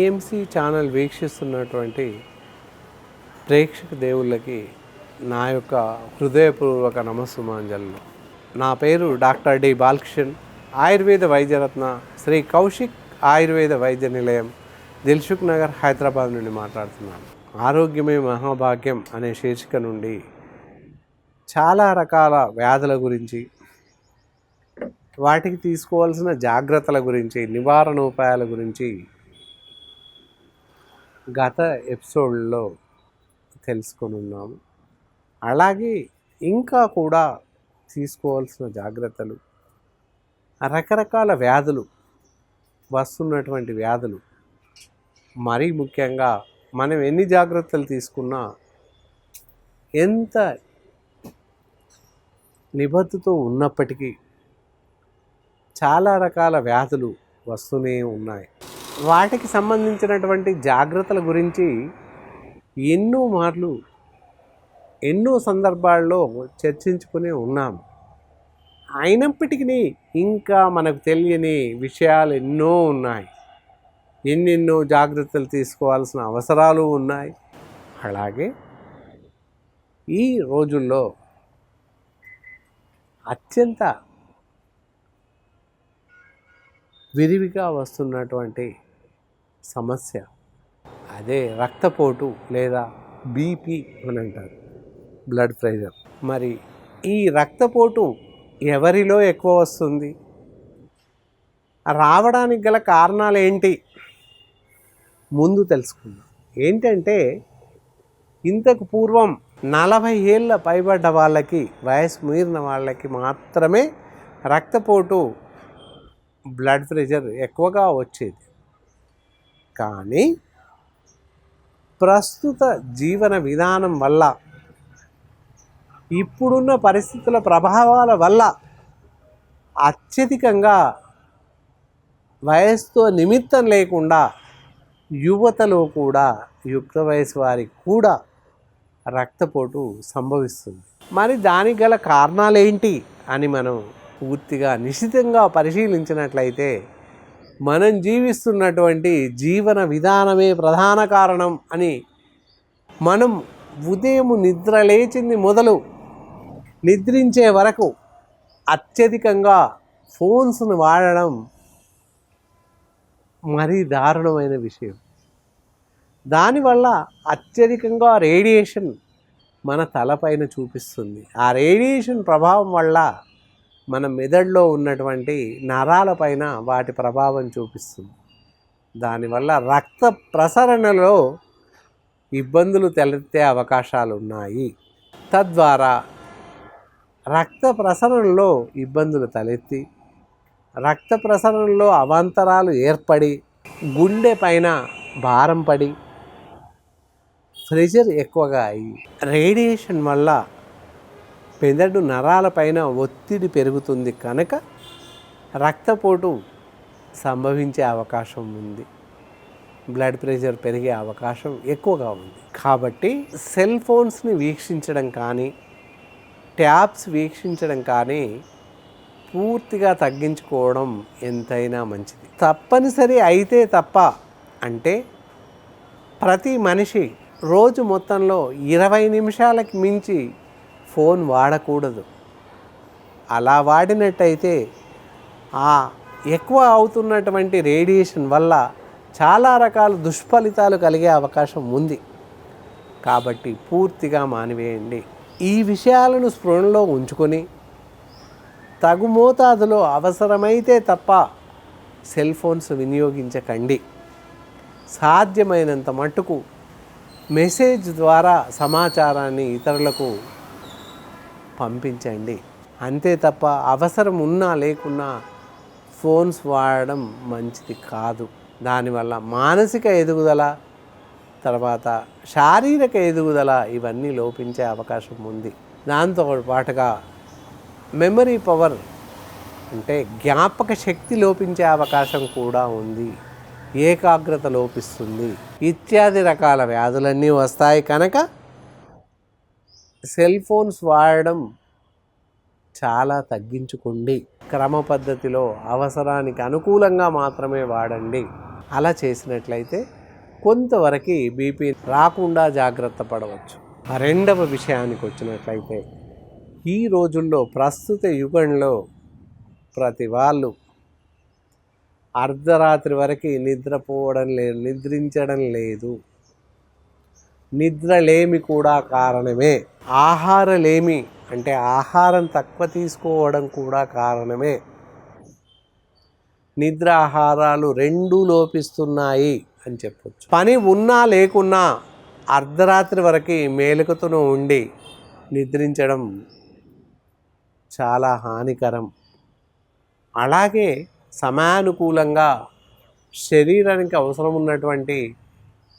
EMC channel వీక్షిస్తున్నటువంటి ప్రేక్షక దేవుళ్ళకి నా యొక్క హృదయపూర్వక నమస్సుమాంజలు. నా పేరు డాక్టర్ డి బాలకృష్ణన్. ఆయుర్వేద వైద్యరత్న శ్రీ కౌశిక్ ఆయుర్వేద వైద్య నిలయం దిల్సుఖ్ నగర్ హైదరాబాద్ నుండి మాట్లాడుతున్నాను. ఆరోగ్యమే మహాభాగ్యం అనే శీర్షిక నుండి చాలా రకాల వ్యాధుల గురించి వాటికి తీసుకోవాల్సిన జాగ్రత్తల గురించి నివారణ ఉపాయాల గురించి గత ఎపిసోడ్లో తెలుసుకొని ఉన్నాము. అలాగే ఇంకా కూడా తీసుకోవాల్సిన జాగ్రత్తలు రకరకాల వ్యాధులు వస్తున్నటువంటి వ్యాధులు. మరీ ముఖ్యంగా మనం ఎన్ని జాగ్రత్తలు తీసుకున్నా ఎంత నిబద్ధతో ఉన్నప్పటికీ చాలా రకాల వ్యాధులు వస్తూనే ఉన్నాయి. వాటికి సంబంధించినటువంటి జాగ్రత్తల గురించి ఎన్నో మార్లు ఎన్నో సందర్భాల్లో చర్చించుకునే ఉన్నాం. అయినప్పటికీ ఇంకా మనకు తెలియని విషయాలు ఎన్నో ఉన్నాయి. ఎన్నెన్నో జాగ్రత్తలు తీసుకోవాల్సిన అవసరాలు ఉన్నాయి. అలాగే ఈ రోజుల్లో అత్యంత విరివిగా వస్తున్నటువంటి సమస్య. అదే రక్తపోటు లేదా బీపీ అని అంటారు బ్లడ్ ప్రెషర్. మరి ఈ రక్తపోటు ఎవరిలో ఎక్కువ వస్తుంది? రావడానికి గల కారణాలు ఏంటి? ముందు తెలుసుకుందాం. ఏంటంటే ఇంతకు పూర్వం నలభై ఏళ్ళ పైబడ్డ వాళ్ళకి వయసు మీరిన వాళ్ళకి మాత్రమే రక్తపోటు బ్లడ్ ప్రెషర్ ఎక్కువగా వచ్చేది. కానీ ప్రస్తుత జీవన విధానం వల్ల ఇప్పుడున్న పరిస్థితుల ప్రభావాల వల్ల అత్యధికంగా వయస్సుతో నిమిత్తం లేకుండా యువతలో కూడా యుక్త వయసు వారికి కూడా రక్తపోటు సంభవిస్తుంది. మరి దానికి గల కారణాలు ఏంటి అని మనం పూర్తిగా నిశ్చితంగా పరిశీలించినట్లయితే మనం జీవిస్తున్నటువంటి జీవన విధానమే ప్రధాన కారణం అని మనం ఉదయం నిద్ర లేచింది మొదలు నిద్రించే వరకు అత్యధికంగా ఫోన్స్ను వాడడం మరీ దారుణమైన విషయం. దానివల్ల అత్యధికంగా రేడియేషన్ మన తలపైన చూపిస్తుంది. ఆ రేడియేషన్ ప్రభావం వల్ల మన మెదడులో ఉన్నటువంటి నరాలపైన వాటి ప్రభావం చూపిస్తుంది. దానివల్ల రక్త ప్రసరణలో ఇబ్బందులు తలెత్తే అవకాశాలు ఉన్నాయి తద్వారా రక్త ప్రసరణలో ఇబ్బందులు తలెత్తి రక్త ప్రసరణలో అవాంతరాలు ఏర్పడి గుండె పైన భారం పడి ప్రెషర్ ఎక్కువగా అయ్యి రేడియేషన్ వల్ల మెదడు నరాలపైన ఒత్తిడి పెరుగుతుంది కనుక రక్తపోటు సంభవించే అవకాశం ఉంది. బ్లడ్ ప్రెషర్ పెరిగే అవకాశం ఎక్కువగా ఉంది. కాబట్టి సెల్ ఫోన్స్ని వీక్షించడం కానీ ట్యాబ్స్ వీక్షించడం కానీ పూర్తిగా తగ్గించుకోవడం ఎంతైనా మంచిది. తప్పనిసరి అయితే తప్ప అంటే ప్రతి మనిషి రోజు మొత్తంలో ఇరవై నిమిషాలకి మించి ఫోన్ వాడకూడదు. అలా వాడినట్టయితే ఆ ఎక్కువ అవుతున్నటువంటి రేడియేషన్ వల్ల చాలా రకాల దుష్ఫలితాలు కలిగే అవకాశం ఉంది. కాబట్టి పూర్తిగా మానివేయండి. ఈ విషయాలను స్పృహలో ఉంచుకొని తగు మోతాదులో అవసరమైతే తప్ప సెల్ ఫోన్స్ వినియోగించకండి. సాధ్యమైనంత మట్టుకు మెసేజ్ ద్వారా సమాచారాన్ని ఇతరులకు పంపించండి. అంతే తప్ప అవసరం ఉన్నా లేకున్నా ఫోన్స్ వాడడం మంచిది కాదు. దానివల్ల మానసిక ఎదుగుదల తర్వాత శారీరక ఎదుగుదల ఇవన్నీ లోపించే అవకాశం ఉంది. దాంతో పాటుగా మెమరీ పవర్ అంటే జ్ఞాపక శక్తి లోపించే అవకాశం కూడా ఉంది. ఏకాగ్రత లోపిస్తుంది. ఇత్యాది రకాల వ్యాధులన్నీ వస్తాయి కనుక సెల్ ఫోన్స్ వాడడం చాలా తగ్గించుకోండి. క్రమ పద్ధతిలో అవసరానికి అనుకూలంగా మాత్రమే వాడండి. అలా చేసినట్లయితే కొంతవరకు బీపీ రాకుండా జాగ్రత్త పడవచ్చు. రెండవ విషయానికి వచ్చినట్లయితే ఈ రోజుల్లో ప్రస్తుత యుగంలో ప్రతి వాళ్ళు అర్ధరాత్రి వరకు నిద్రపోవడం లేదు నిద్రించడం లేదు. నిద్రలేమి కూడా కారణమే. ఆహారలేమి అంటే ఆహారం తక్కువ తీసుకోవడం కూడా కారణమే. నిద్ర ఆహారాలు రెండూ లోపిస్తున్నాయి అని చెప్పొచ్చు. పని ఉన్నా లేకున్నా అర్ధరాత్రి వరకు మేలుకతోనూ ఉండి నిద్రించడం చాలా హానికరం. అలాగే సమయానుకూలంగా శరీరానికి అవసరం ఉన్నటువంటి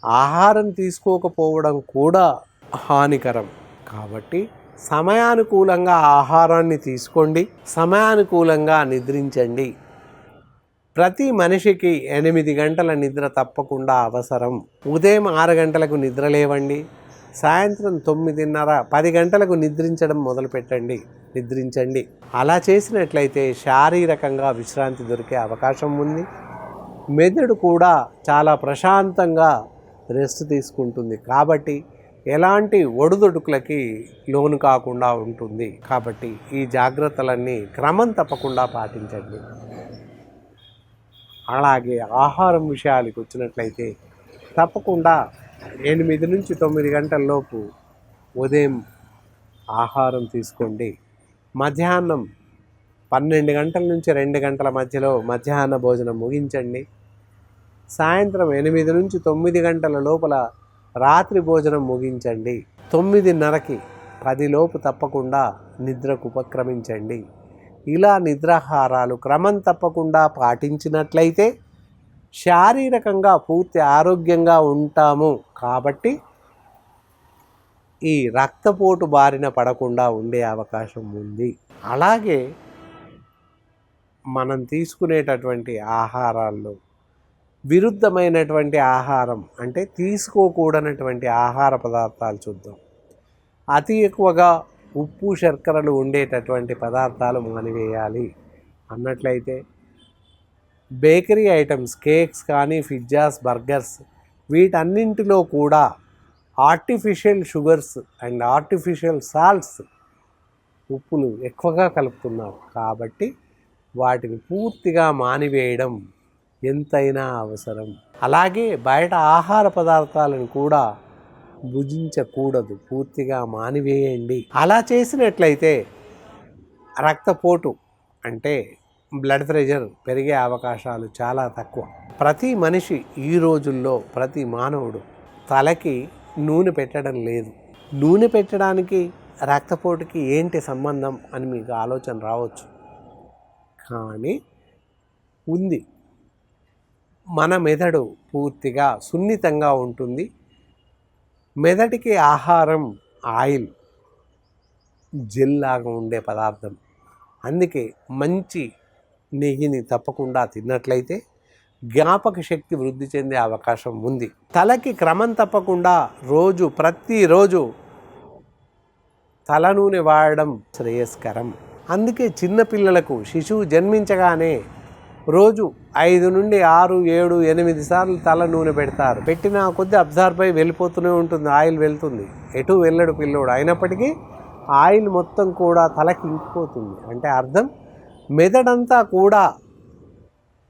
ఆహారం తీసుకోకపోవడం కూడా హానికరం. కాబట్టి సమయానుకూలంగా ఆహారాన్ని తీసుకోండి సమయానుకూలంగా నిద్రించండి. ప్రతి మనిషికి ఎనిమిది గంటల నిద్ర తప్పకుండా అవసరం. ఉదయం ఆరు గంటలకు నిద్ర లేవండి సాయంత్రం తొమ్మిదిన్నర పది గంటలకు నిద్రించడం మొదలుపెట్టండి నిద్రించండి. అలా చేసినట్లయితే శారీరకంగా విశ్రాంతి దొరికే అవకాశం ఉంది. మెదడు కూడా చాలా ప్రశాంతంగా రెస్ట్ తీసుకుంటుంది. కాబట్టి ఎలాంటి ఒడుదొడుకులకి లోను కాకుండా ఉంటుంది. కాబట్టి ఈ జాగ్రత్తలన్నీ క్రమం తప్పకుండా పాటించండి. అలాగే ఆహారం విషయాలకు వచ్చినట్లయితే తప్పకుండా ఎనిమిది నుంచి తొమ్మిది గంటల లోపు ఉదయం ఆహారం తీసుకోండి. మధ్యాహ్నం పన్నెండు గంటల నుంచి రెండు గంటల మధ్యలో మధ్యాహ్న భోజనం ముగించండి. సాయంత్రం ఎనిమిది నుంచి తొమ్మిది గంటల లోపల రాత్రి భోజనం ముగించండి. తొమ్మిదిన్నరకి పదిలోపు తప్పకుండా నిద్రకు ఉపక్రమించండి. ఇలా నిద్రాహారాలు క్రమం తప్పకుండా పాటించినట్లయితే శారీరకంగా పూర్తి ఆరోగ్యంగా ఉంటాము. కాబట్టి ఈ రక్తపోటు బారిన పడకుండా ఉండే అవకాశం ఉంది. అలాగే మనం తీసుకునేటటువంటి ఆహారాల్లో విరుద్ధమైనటువంటి ఆహారం అంటే తీసుకోకూడనటువంటి ఆహార పదార్థాలు చూద్దాం. అతి ఎక్కువగా ఉప్పు శర్కరలు ఉండేటటువంటి పదార్థాలు మానివేయాలి అన్నట్లయితే బేకరీ ఐటమ్స్ కేక్స్ కానీ పిజ్జాస్ బర్గర్స్ వీటన్నింటిలో కూడా artificial sugars and artificial salts ఉప్పులు ఎక్కువగా కలుపుతున్నారు. కాబట్టి వాటిని పూర్తిగా మానివేయడం ఎంతైనా అవసరం. అలాగే బయట ఆహార పదార్థాలను కూడా భుజించకూడదు. పూర్తిగా మానివేయండి. అలా చేసినట్లయితే రక్తపోటు అంటే బ్లడ్ ప్రెషర్ పెరిగే అవకాశాలు చాలా తక్కువ. ప్రతి మనిషి ఈ రోజుల్లో ప్రతి మానవుడు తలకి నూనె పెట్టడం లేదు. నూనె పెట్టడానికి రక్తపోటుకి ఏంటి సంబంధం అని మీకు ఆలోచన రావచ్చు. కానీ ఉంది. మన మెదడు పూర్తిగా సున్నితంగా ఉంటుంది. మెదటికి ఆహారం ఆయిల్ జెల్ లాగా ఉండే పదార్థం. అందుకే మంచి నెయ్యిని తప్పకుండా తిన్నట్లయితే జ్ఞాపక శక్తి వృద్ధి చెందే అవకాశం ఉంది. తలకి క్రమం తప్పకుండా రోజు ప్రతిరోజు తల నూనె వాడడం శ్రేయస్కరం. అందుకే చిన్నపిల్లలకు శిశువు జన్మించగానే రోజు ఐదు నుండి ఆరు ఏడు ఎనిమిది సార్లు తల నూనె పెడతారు. పెట్టిన కొద్ది అబ్జర్వ్ అయి వెళ్ళిపోతూనే ఉంటుంది. ఆయిల్ వెళ్తుంది. ఎటు వెళ్ళడు పిల్లోడు. అయినప్పటికీ ఆయిల్ మొత్తం కూడా తలకి ఇంకిపోతుంది. అంటే అర్థం? మెదడంతా కూడా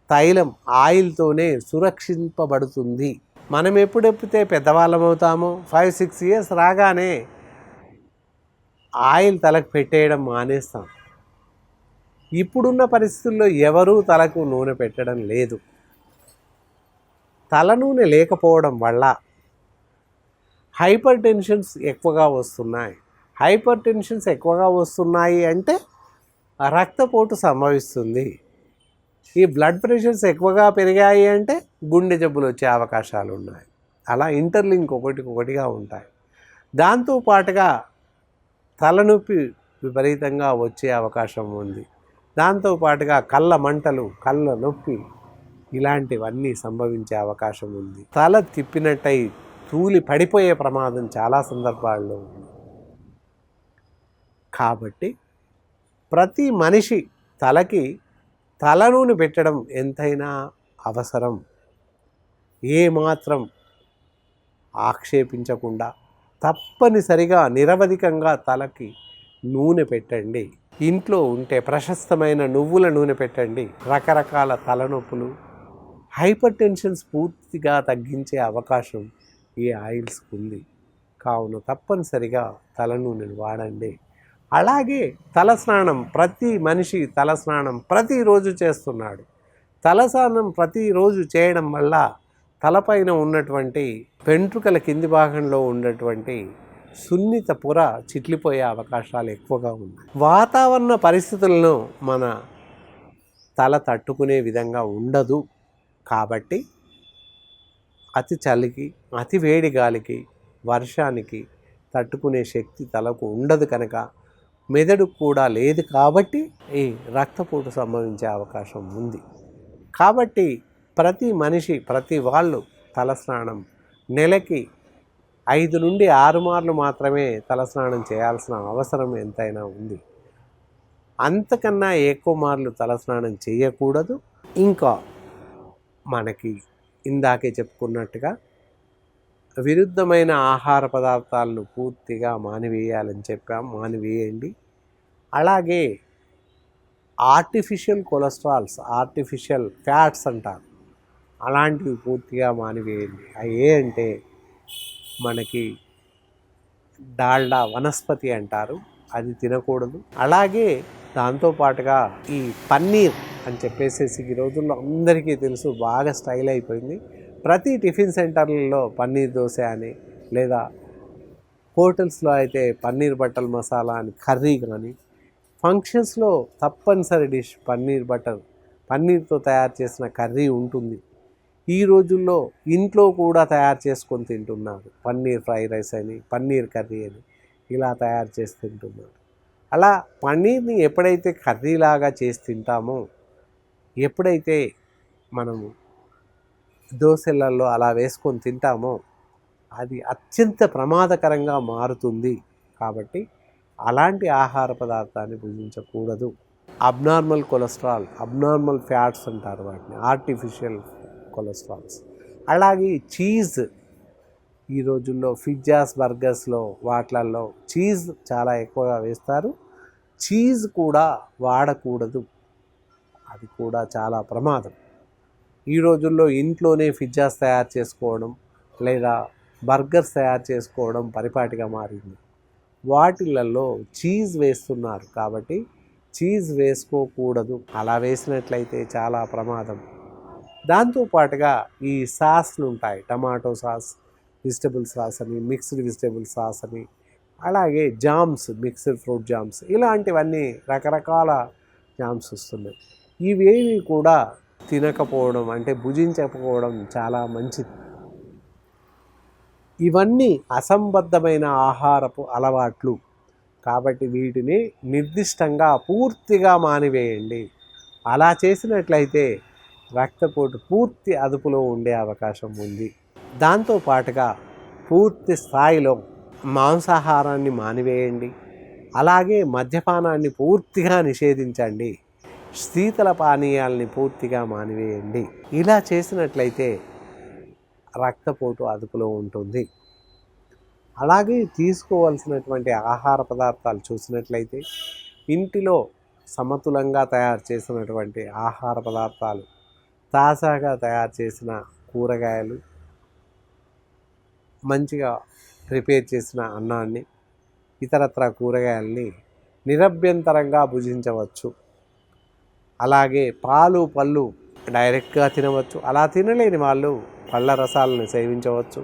తైలం ఆయిల్తోనే సురక్షింపబడుతుంది. మనం ఎప్పుడెప్పితే పెద్దవాళ్ళం అవుతామో ఫైవ్ సిక్స్ ఇయర్స్ రాగానే ఆయిల్ తలకు పెట్టేయడం మానేస్తాం. ఇప్పుడున్న పరిస్థితుల్లో ఎవరూ తలకు నూనె పెట్టడం లేదు. తల నూనె లేకపోవడం వల్ల హైపర్ టెన్షన్స్ ఎక్కువగా వస్తున్నాయి. హైపర్ టెన్షన్స్ ఎక్కువగా వస్తున్నాయి అంటే రక్తపోటు సంభవిస్తుంది. ఈ బ్లడ్ ప్రెషర్స్ ఎక్కువగా పెరిగాయి అంటే గుండె జబ్బులు వచ్చే అవకాశాలు ఉన్నాయి. అలా ఇంటర్లింక్ ఒకటికొకటిగా ఉంటాయి. దాంతో పాటుగా తలనొప్పి విపరీతంగా వచ్చే అవకాశం ఉంది. దాంతో పాటుగా కళ్ళ మంటలు కళ్ళ నొప్పి ఇలాంటివన్నీ సంభవించే అవకాశం ఉంది. తల తిప్పినట్టయి తూలి పడిపోయే ప్రమాదం చాలా సందర్భాల్లో ఉంది. కాబట్టి ప్రతి మనిషి తలకి తల నూనె పెట్టడం ఎంతైనా అవసరం. ఏమాత్రం ఆక్షేపించకుండా తప్పనిసరిగా నిరవధికంగా తలకి నూనె పెట్టండి. ఇంట్లో ఉంటే ప్రశస్తమైన నువ్వుల నూనె పెట్టండి. రకరకాల తలనొప్పులు హైపర్ టెన్షన్స్ పూర్తిగా తగ్గించే అవకాశం ఈ ఆయిల్స్కి ఉంది. కావున తప్పనిసరిగా తల నూనెను వాడండి. అలాగే తలస్నానం ప్రతి మనిషి తలస్నానం ప్రతిరోజు చేస్తున్నాడు. తలస్నానం ప్రతిరోజు చేయడం వల్ల తలపైన ఉన్నటువంటి వెంట్రుకల కింది భాగంలో ఉన్నటువంటి సున్నిత పొర చిట్లిపోయే అవకాశాలు ఎక్కువగా ఉన్నాయి వాతావరణ పరిస్థితులను మన తల తట్టుకునే విధంగా ఉండదు. కాబట్టి అతి చలికి అతి వేడి గాలికి వర్షానికి తట్టుకునే శక్తి తలకు ఉండదు కనుక మెదడు కూడా లేదు కాబట్టి ఈ రక్తపోటు సంభవించే అవకాశం ఉంది. కాబట్టి ప్రతి మనిషి ప్రతి వాళ్ళు తలస్నానం నెలకి ఐదు నుండి ఆరు మార్లు మాత్రమే తలస్నానం చేయాల్సిన అవసరం ఎంతైనా ఉంది. అంతకన్నా ఎక్కువ మార్లు తలస్నానం చేయకూడదు. ఇంకా మనకి ఇందాకే చెప్పుకున్నట్టుగా విరుద్ధమైన ఆహార పదార్థాలను పూర్తిగా మానివేయాలని చెప్పాం మానివేయండి. అలాగే ఆర్టిఫిషియల్ కొలెస్ట్రాల్స్ ఆర్టిఫిషియల్ ఫ్యాట్స్ అంటారు. అలాంటివి పూర్తిగా మానివేయండి. అవి ఏ అంటే మనకి డాల్డా వనస్పతి అంటారు. అది తినకూడదు. అలాగే దాంతోపాటుగా ఈ పన్నీర్ అని చెప్పేసి ఈ రోజుల్లో అందరికీ తెలుసు బాగా స్టైల్ అయిపోయింది. ప్రతి టిఫిన్ సెంటర్లలో పన్నీర్ దోశ అని లేదా హోటల్స్లో అయితే పన్నీర్ బట్టర్ మసాలా అని కర్రీ కానీ ఫంక్షన్స్లో తప్పనిసరి డిష్ పన్నీర్ బటర్. పన్నీర్తో తయారు చేసిన కర్రీ ఉంటుంది. ఈ రోజుల్లో ఇంట్లో కూడా తయారు చేసుకొని తింటున్నారు పన్నీర్ ఫ్రై రైస్ అని పన్నీర్ కర్రీ అని ఇలా తయారు చేసి తింటున్నారు అలా పన్నీర్ని ఎప్పుడైతే కర్రీలాగా చేసి తింటామో ఎప్పుడైతే మనము దోశలలో అలా వేసుకొని తింటామో అది అత్యంత ప్రమాదకరంగా మారుతుంది. కాబట్టి అలాంటి ఆహార పదార్థాన్ని భుజించకూడదు. అబ్నార్మల్ కొలెస్ట్రాల్ అబ్నార్మల్ ఫ్యాట్స్ అంటారు వాటిని. Artificial cholesterols. అలాగే చీజ్ ఈ రోజుల్లో పిజ్జాస్ బర్గర్స్లో వాటిలలో చీజ్ చాలా ఎక్కువగా వేస్తారు. చీజ్ కూడా వాడకూడదు. అది కూడా చాలా ప్రమాదం. ఈ రోజుల్లో ఇంట్లోనే పిజ్జాస్ తయారు చేసుకోవడం లేదా బర్గర్స్ తయారు చేసుకోవడం పరిపాటిగా మారింది. వాటిలలో చీజ్ వేస్తున్నారు కాబట్టి చీజ్ వేసుకోకూడదు. అలా వేసినట్లయితే చాలా ప్రమాదం. దాంతోపాటుగా ఈ సాస్లు ఉంటాయి. టమాటో సాస్ వెజిటబుల్ సాస్ అని మిక్స్డ్ వెజిటబుల్ సాస్ అని అలాగే జామ్స్ మిక్స్డ్ ఫ్రూట్ జామ్స్ ఇలాంటివన్నీ రకరకాల జామ్స్ వస్తున్నాయి. ఇవేవి కూడా తినకపోవడం అంటే భుజించకపోవడం చాలా మంచిది. ఇవన్నీ అసంబద్ధమైన ఆహారపు అలవాట్లు. కాబట్టి వీటిని నిర్దిష్టంగా పూర్తిగా మానివేయండి. అలా చేసినట్లయితే రక్తపోటు పూర్తి అదుపులో ఉండే అవకాశం ఉంది. దాంతో పాటుగా పూర్తి స్థాయిలో మాంసాహారాన్ని మానివేయండి. అలాగే మద్యపానాన్ని పూర్తిగా నిషేధించండి. శీతల పానీయాల్ని పూర్తిగా మానివేయండి. ఇలా చేసినట్లయితే రక్తపోటు అదుపులో ఉంటుంది. అలాగే తీసుకోవాల్సినటువంటి ఆహార పదార్థాలు చూసినట్లయితే ఇంటిలో సమతులంగా తయారు చేసినటువంటి ఆహార పదార్థాలు తాజాగా తయారు చేసిన కూరగాయలు మంచిగా ప్రిపేర్ చేసిన అన్నాన్ని ఇతరత్ర కూరగాయల్ని నిరభ్యంతరంగా భుజించవచ్చు. అలాగే పాలు పళ్ళు డైరెక్ట్గా తినవచ్చు. అలా తినలేని వాళ్ళు పళ్ళ రసాలను సేవించవచ్చు.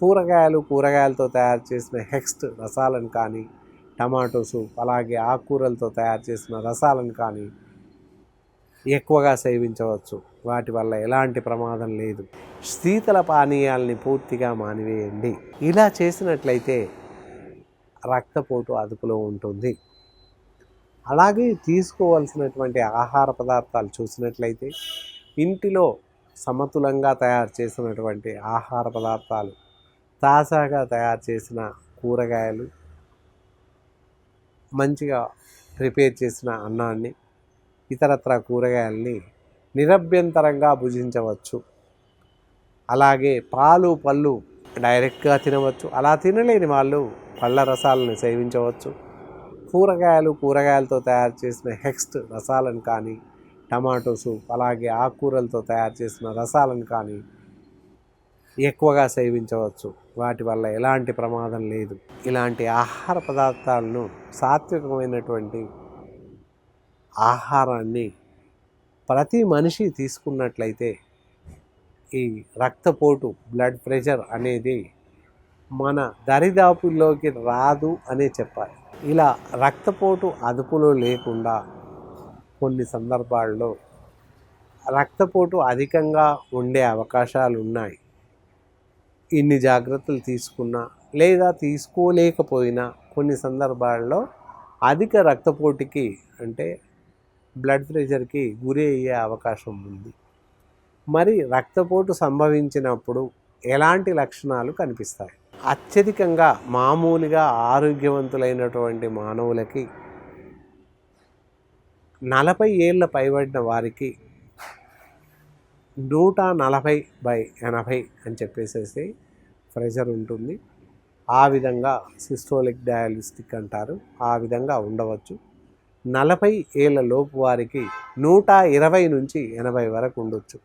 కూరగాయలు కూరగాయలతో తయారు చేసిన హెక్స్ట్ రసాలను కానీ టమాటో సూప్ అలాగే ఆకుకూరలతో తయారు చేసిన రసాలను కానీ ఎక్కువగా సేవించవచ్చు. వాటి వల్ల ఎలాంటి ప్రమాదం లేదు. శీతల పానీయాల్ని పూర్తిగా మానివేయండి. ఇలా చేసినట్లయితే రక్తపోటు అదుపులో ఉంటుంది. అలాగే తీసుకోవాల్సినటువంటి ఆహార పదార్థాలు చూసినట్లయితే ఇంటిలో సమతులంగా తయారు చేసినటువంటి ఆహార పదార్థాలు తాజాగా తయారు చేసిన కూరగాయలు మంచిగా ప్రిపేర్ చేసిన అన్నాన్ని ఇతరత్ర కూరగాయల్ని నిరభ్యంతరంగా భుజించవచ్చు. అలాగే పాలు పళ్ళు డైరెక్ట్గా తినవచ్చు. అలా తినలేని వాళ్ళు పళ్ళ రసాలను సేవించవచ్చు. కూరగాయలు కూరగాయలతో తయారు చేసిన హెక్స్ట్ రసాలను కానీ టమాటో సూప్ అలాగే ఆకుకూరలతో తయారు చేసిన రసాలను కానీ ఎక్కువగా సేవించవచ్చు. వాటి వల్ల ఎలాంటి ప్రమాదం లేదు. ఇలాంటి ఆహార పదార్థాలను సాత్వికమైనటువంటి ఆహారాన్ని ప్రతి మనిషి తీసుకున్నట్లయితే ఈ రక్తపోటు బ్లడ్ ప్రెషర్ అనేది మన దరిదాపుల్లోకి రాదు అనే చెప్పాలి. ఇలా రక్తపోటు అదుపులో లేకుండా కొన్ని సందర్భాల్లో రక్తపోటు అధికంగా ఉండే అవకాశాలు ఉన్నాయి ఇన్ని జాగ్రత్తలు తీసుకున్నా లేదా తీసుకోలేకపోయినా కొన్ని సందర్భాల్లో అధిక రక్తపోటుకి అంటే బ్లడ్ ప్రెషర్కి గురి అయ్యే అవకాశం ఉంది. మరి రక్తపోటు సంభవించినప్పుడు ఎలాంటి లక్షణాలు కనిపిస్తాయి? అత్యధికంగా మామూలుగా ఆరోగ్యవంతులైనటువంటి మానవులకి నలభై ఏళ్ళ పైబడిన వారికి నూట నలభై బై ఎనభై అని చెప్పేసేసి ప్రెషర్ ఉంటుంది. ఆ విధంగా సిస్టోలిక్ డయాలిస్టిక్ అంటారు. ఆ విధంగా ఉండవచ్చు. నలభై ఏళ్ళ లోపు వారికి నూట ఇరవై నుంచి ఎనభై వరకు ఉండొచ్చు.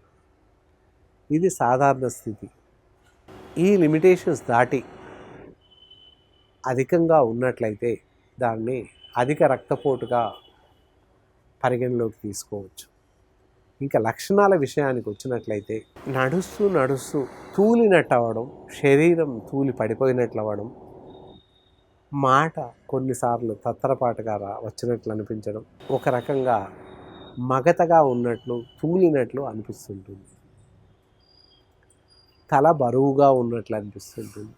ఇది సాధారణ స్థితి. ఈ లిమిటేషన్స్ దాటి అధికంగా ఉన్నట్లయితే దాన్ని అధిక రక్తపోటుగా పరిగణలోకి తీసుకోవచ్చు. ఇంకా లక్షణాల విషయానికి వచ్చినట్లయితే నడుస్తూ నడుస్తూ తూలినట్టు అవ్వడం శరీరం తూలి పడిపోయినట్లు అవ్వడం మాట కొన్నిసార్లు తత్తరపాటుగా రా వచ్చినట్లు అనిపించడం ఒక రకంగా మగతగా ఉన్నట్లు తూలినట్లు అనిపిస్తుంటుంది. తల బరువుగా ఉన్నట్లు అనిపిస్తుంటుంది.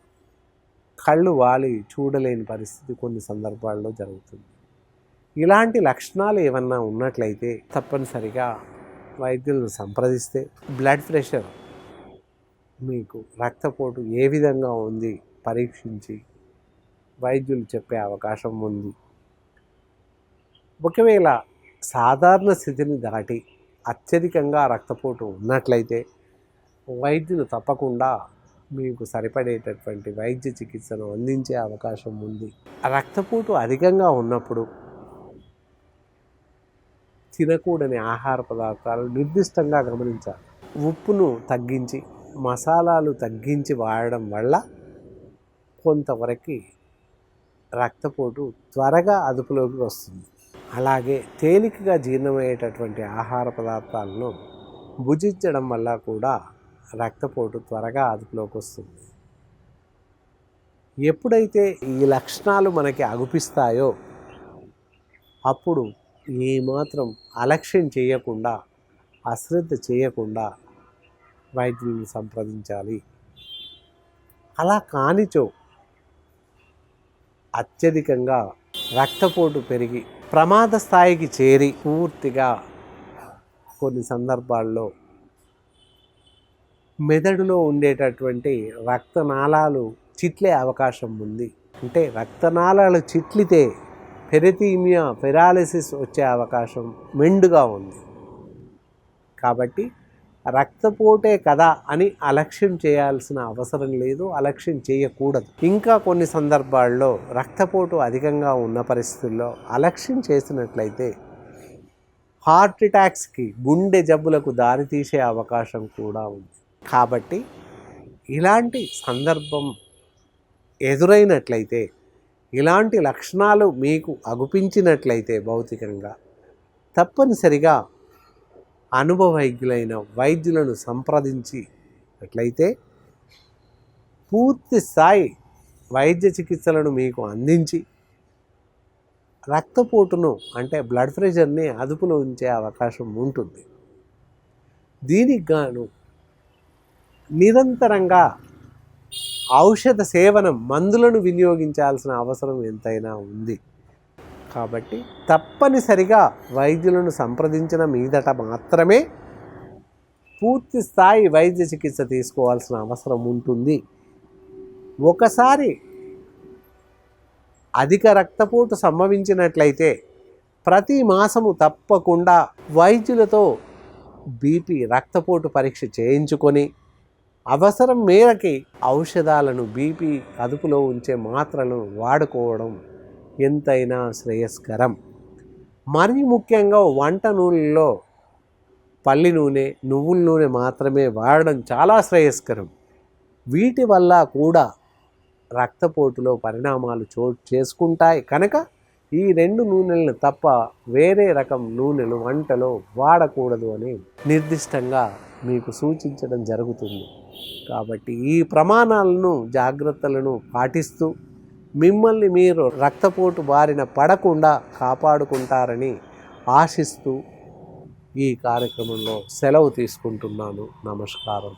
కళ్ళు వాలి చూడలేని పరిస్థితి కొన్ని సందర్భాల్లో జరుగుతుంది. ఇలాంటి లక్షణాలు ఏమన్నా ఉన్నట్లయితే తప్పనిసరిగా వైద్యులను సంప్రదిస్తే బ్లడ్ ప్రెషర్ మీకు రక్తపోటు ఏ విధంగా ఉంది పరీక్షించి వైద్యులు చెప్పే అవకాశం ఉంది. ఒకవేళ సాధారణ స్థితిని దాటి అత్యధికంగా రక్తపోటు ఉన్నట్లయితే వైద్యులు తప్పకుండా మీకు సరిపడేటటువంటి వైద్య చికిత్సను అందించే అవకాశం ఉంది. రక్తపోటు అధికంగా ఉన్నప్పుడు తినకూడని ఆహార పదార్థాలు నిర్దిష్టంగా గమనించాలి. ఉప్పును తగ్గించి మసాలాలు తగ్గించి వాడడం వల్ల కొంతవరకు రక్తపోటు త్వరగా అదుపులోకి వస్తుంది. అలాగే తేలికగా జీర్ణమయ్యేటటువంటి ఆహార పదార్థాలను భుజించడం వల్ల కూడా రక్తపోటు త్వరగా అదుపులోకి వస్తుంది. ఎప్పుడైతే ఈ లక్షణాలు మనకి అగుపిస్తాయో అప్పుడు ఏమాత్రం అలక్ష్యం చేయకుండా అశ్రద్ధ చేయకుండా వైద్యుల్ని సంప్రదించాలి. అలా కానిచో అత్యధికంగా రక్తపోటు పెరిగి ప్రమాద స్థాయికి చేరి పూర్తిగా కొన్ని సందర్భాల్లో మెదడులో ఉండేటటువంటి రక్తనాళాలు చిట్లే అవకాశం ఉంది. అంటే రక్తనాళాలు చిట్లితే పెరిథీమియా పెరాలిసిస్ వచ్చే అవకాశం మెండుగా ఉంది. కాబట్టి రక్తపోటే కదా అని అలక్ష్యం చేయాల్సిన అవసరం లేదు అలక్ష్యం చేయకూడదు. ఇంకా కొన్ని సందర్భాల్లో రక్తపోటు అధికంగా ఉన్న పరిస్థితుల్లో అలక్ష్యం చేసినట్లయితే హార్ట్ అటాక్స్కి గుండె జబ్బులకు దారితీసే అవకాశం కూడా ఉంది. కాబట్టి ఇలాంటి సందర్భం ఎదురైనట్లయితే ఇలాంటి లక్షణాలు మీకు అగుపించినట్లయితే భౌతికంగా తప్పనిసరిగా అనుభవైజ్ఞులైన వైద్యులను సంప్రదించినట్లయితే పూర్తి స్థాయి వైద్య చికిత్సలను మీకు అందించి రక్తపోటును అంటే బ్లడ్ ప్రెషర్ని అదుపులో ఉంచే అవకాశం ఉంటుంది. దీనికి గాను నిరంతరంగా ఔషధ సేవనం మందులను వినియోగించాల్సిన అవసరం ఎంతైనా ఉంది. కాబట్టి తప్పనిసరిగా వైద్యులను సంప్రదించిన మీదట మాత్రమే పూర్తి స్థాయి వైద్య చికిత్స తీసుకోవాల్సిన అవసరం ఉంటుంది. ఒకసారి అధిక రక్తపోటు సంభవించినట్లయితే ప్రతి మాసము తప్పకుండా వైద్యులతో బీపీ రక్తపోటు పరీక్ష చేయించుకొని అవసరం మేరకి ఔషధాలను బీపీ అదుపులో ఉంచే మాత్రలను వాడుకోవడం ఎంతైనా శ్రేయస్కరం. మరి ముఖ్యంగా వంట నూనెలో పల్లి నూనె నువ్వుల నూనె మాత్రమే వాడడం చాలా శ్రేయస్కరం. వీటి వల్ల కూడా రక్తపోటులో పరిణామాలు చోటు చేసుకుంటాయి. కనుక ఈ రెండు నూనెలను తప్ప వేరే రకం నూనెలు వంటలో వాడకూడదు అని నిర్దిష్టంగా మీకు సూచించడం జరుగుతుంది. కాబట్టి ఈ ప్రమాణాలను జాగ్రత్తలను పాటిస్తూ మిమ్మల్ని మీరు రక్తపోటు బారిన పడకుండా కాపాడుకుంటారని ఆశిస్తూ ఈ కార్యక్రమంలో సెలవు తీసుకుంటున్నాను. నమస్కారం.